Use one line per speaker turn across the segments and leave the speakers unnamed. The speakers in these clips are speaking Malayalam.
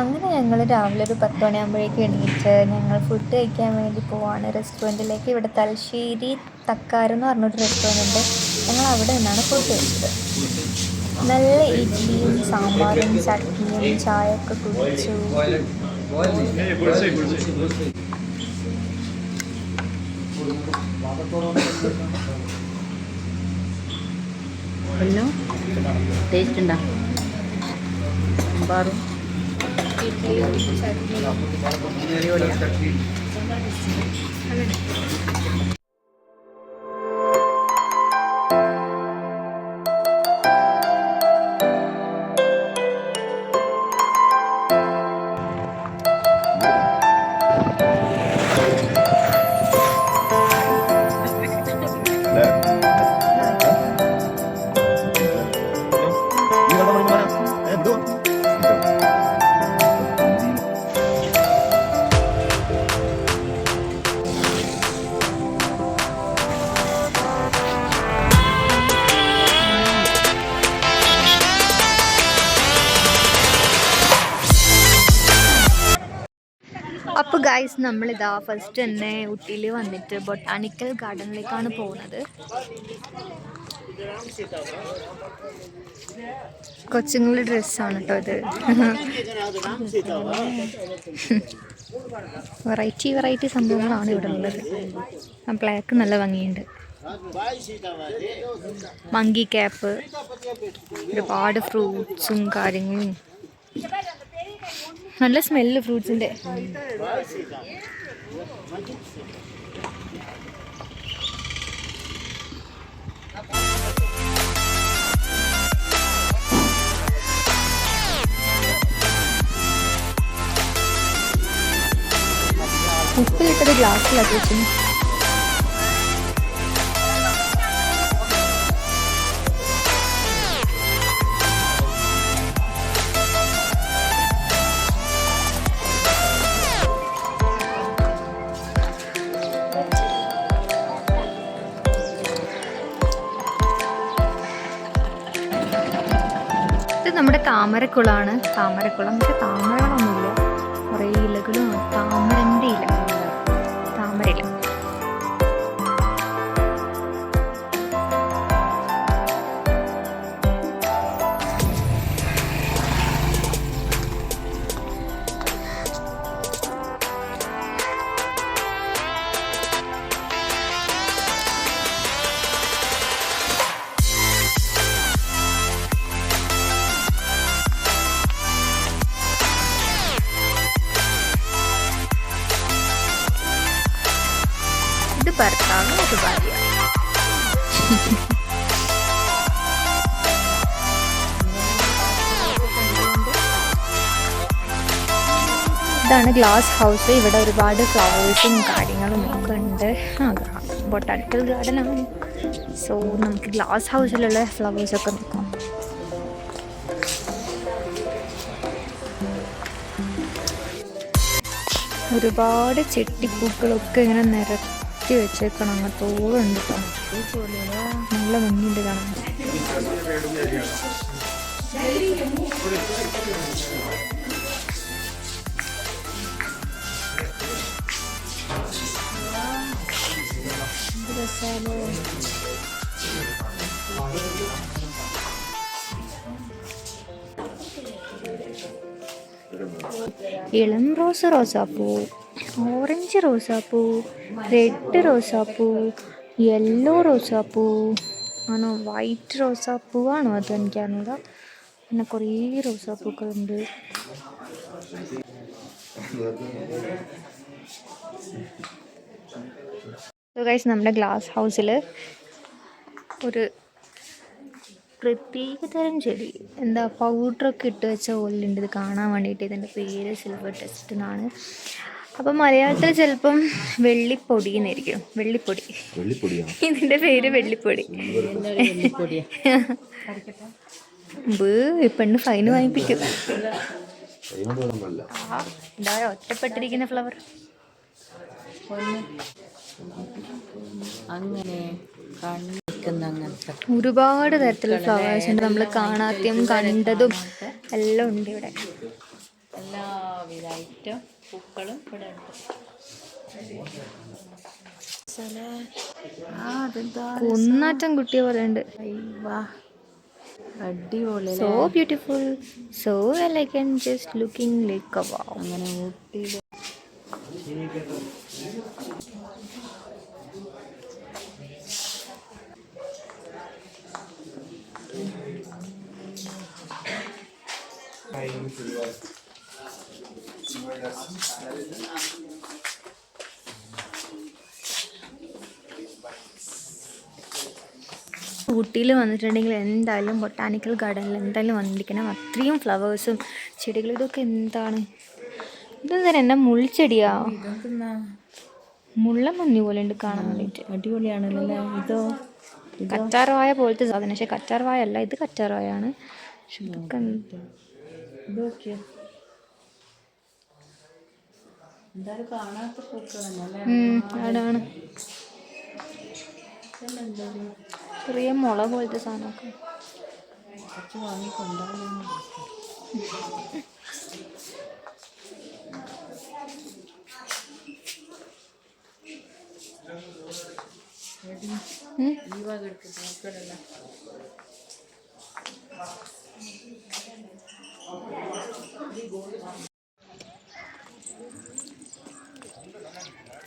അങ്ങനെ ഞങ്ങൾ രാവിലെ ഒരു പത്ത് മണിയാകുമ്പോഴേക്ക് എണീറ്റ് ഞങ്ങൾ ഫുഡ് കഴിക്കാൻ വേണ്ടി പോവാണ്. റെസ്റ്റോറന്റിലേക്ക് ഇവിടെ തലശ്ശേരി തക്കാരം എന്ന് പറഞ്ഞൊരു റെസ്റ്റോറന്റ് ഉണ്ട്. ഞങ്ങൾ അവിടെ നിന്നാണ് ഫുഡ് കഴിച്ചത്. നല്ല ഇഡ്ഡലിയും സാമ്പാറും ചട്നിയും ചായ ഒക്കെ
കുടിച്ചു ടേസ്റ്റ് ഉണ്ടോ? സാമ്പാറും 이제잘 들.
അപ്പോൾ ഗൈസ് നമ്മളിതാ ഫസ്റ്റ് തന്നെ ഊട്ടിയിൽ വന്നിട്ട് ബൊട്ടാണിക്കൽ ഗാർഡനിലേക്കാണ് പോകുന്നത് കൊച്ചുങ്ങളുടെ ഡ്രസ്സാണ് കേട്ടോ ഇത്. വെറൈറ്റി വെറൈറ്റി സംഭവങ്ങളാണ് ഇവിടെ ഉള്ളത്. ബ്ലാക്ക് നല്ല ഭംഗിയുണ്ട്. മങ്കി ക്യാപ്പ് ഒരുപാട് ഫ്രൂട്ട്സും കാര്യങ്ങളും. നല്ല സ്മെല്ല് ഫ്രൂട്ട്സിന്റെ. ഉപ്പിലിട്ടത് ഗ്ലാസ്സിലാക്കി വെച്ചു താമരക്കുളമാണ് താമരക്കുളം പക്ഷെ താമരകളൊന്നുമില്ല. കുറേ ഇലകളും താമരന്റെ ഭർത്താവ് ഒരു ഭാര്യ ഇതാണ് ഗ്ലാസ് ഹൗസ് ഇവിടെ ഒരുപാട് ഫ്ലവേഴ്സും കാര്യങ്ങളും ഒക്കെ ഉണ്ട്. ബൊട്ടാണിക്കൽ ഗാർഡൻ ആണ്. സോ നമുക്ക് ഗ്ലാസ് ഹൗസിലുള്ള ഫ്ലവേഴ്സ് ഒക്കെ നോക്കാം. ഒരുപാട് ചെട്ടിപ്പൂക്കളൊക്കെ ഇങ്ങനെ നിരത്തി വെച്ചേക്കണം അങ്ങത്തോളം ഉണ്ട് കേട്ടോ നല്ല ഭംഗിയുണ്ട് കാണാൻ എന്ത് രസാലോ. ഇളം റോസ് റോസാപ്പൂ ഓറഞ്ച് റോസാപ്പൂ റെഡ് റോസാപ്പൂ യെല്ലോ റോസാപ്പൂ ആണോ വൈറ്റ് റോസാപ്പൂ ആണോ അത് എനിക്കറിയില്ല പിന്നെ കുറേ റോസാപ്പൂക്കളുണ്ട്. ഗൈസ് നമ്മുടെ ഗ്ലാസ് ഹൗസിൽ ഒരു പ്രത്യേക തരം ചെടി എന്താ പൗഡറൊക്കെ ഇട്ട് വെച്ച പോലെ ഉണ്ട് ഇത് കാണാൻ വേണ്ടിയിട്ട് ഇതിന്റെ പേര് സിൽവർ ടെസ്റ്റ് എന്നാണ്. അപ്പം മലയാളത്തിൽ ചിലപ്പം വെള്ളിപ്പൊടി എന്നായിരിക്കും. വെള്ളിപ്പൊടി. ഇതിന്റെ പേര് വെള്ളിപ്പൊടി. പെണ്ണ് ഫൈന് വാങ്ങിപ്പിക്കും. ഒറ്റപ്പെട്ടിരിക്കുന്ന ഫ്ലവർ
അങ്ങനെ
ഒരുപാട് തരത്തിലുള്ള ഫ്ലവേഴ്സ് ഉണ്ട്. നമ്മൾ കാണാത്തതും കണ്ടതും എല്ലാം ഉണ്ട് ഇവിടെ.
എല്ലാവിധ ഐറ്റം പൂക്കളും ഇവിടെ ഉണ്ട്.
കുന്നാറ്റം കുട്ടിയെ പോലെ ഉണ്ട്
വാ. അടിപൊളി
so beautiful so elegant just looking like
അങ്ങനെ ഊട്ടിയിൽ
ഊട്ടിയിൽ വന്നിട്ടുണ്ടെങ്കിൽ എന്തായാലും ബൊട്ടാനിക്കൽ ഗാർഡനിൽ എന്തായാലും വന്നിരിക്കണം. അത്രയും ഫ്ലവേഴ്സും ചെടികളും ഇതൊക്കെ എന്താണ്? ഇതെന്താ എന്നാ മുൾച്ചെടിയാ മുള്ള മഞ്ഞ് പോലെ ഉണ്ട് കാണാൻ വേണ്ടിയിട്ട്.
അടിപൊളിയാണല്ലോ? ഇതോ
കറ്റാർവായ പോലത്തെ സാധനം. പക്ഷെ കറ്റാർവായ അല്ല ഇത് കറ്റാർവായാണ്. പക്ഷെ ഇതൊക്കെ
പൂക്കളല്ലേ
ചെറിയ മുള പോലത്തെ സാധനമൊക്കെ.
ഈ വക എടുത്തിട്ട്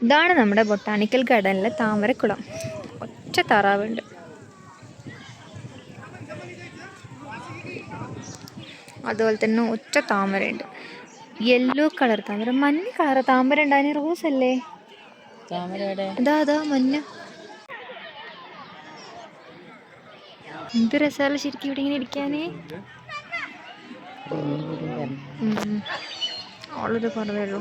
ഇതാണ് നമ്മുടെ ബൊട്ടാണിക്കൽ ഗാർഡനിലെ താമരക്കുളം. ഒറ്റ താറാവുണ്ട്. അതുപോലെ തന്നെ ഒറ്റ താമരയുണ്ട്. യെല്ലോ കളർ താമര. മഞ്ഞ കളർ താമര ഉണ്ടായി റോസ് അല്ലേ? അതാ അതാ മഞ്ഞ. എന്ത് രസമല്ല ശരിക്കും ഇവിടെ ഇങ്ങനെ ഇരിക്കാനേ? ഉം. അവളത് കുറവേ ഉള്ളൂ.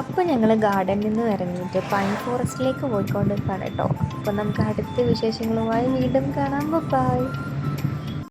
അപ്പോൾ ഞങ്ങൾ ഗാർഡനിൽ നിന്ന് ഇറങ്ങിയിട്ട് പൈൻ ഫോറസ്റ്റിലേക്ക് പോയിക്കൊണ്ടിരിക്കുകയാണ് കേട്ടോ. അപ്പോൾ നമുക്ക് അടുത്ത വിശേഷങ്ങളുമായി വീണ്ടും കാണാം. ബൈ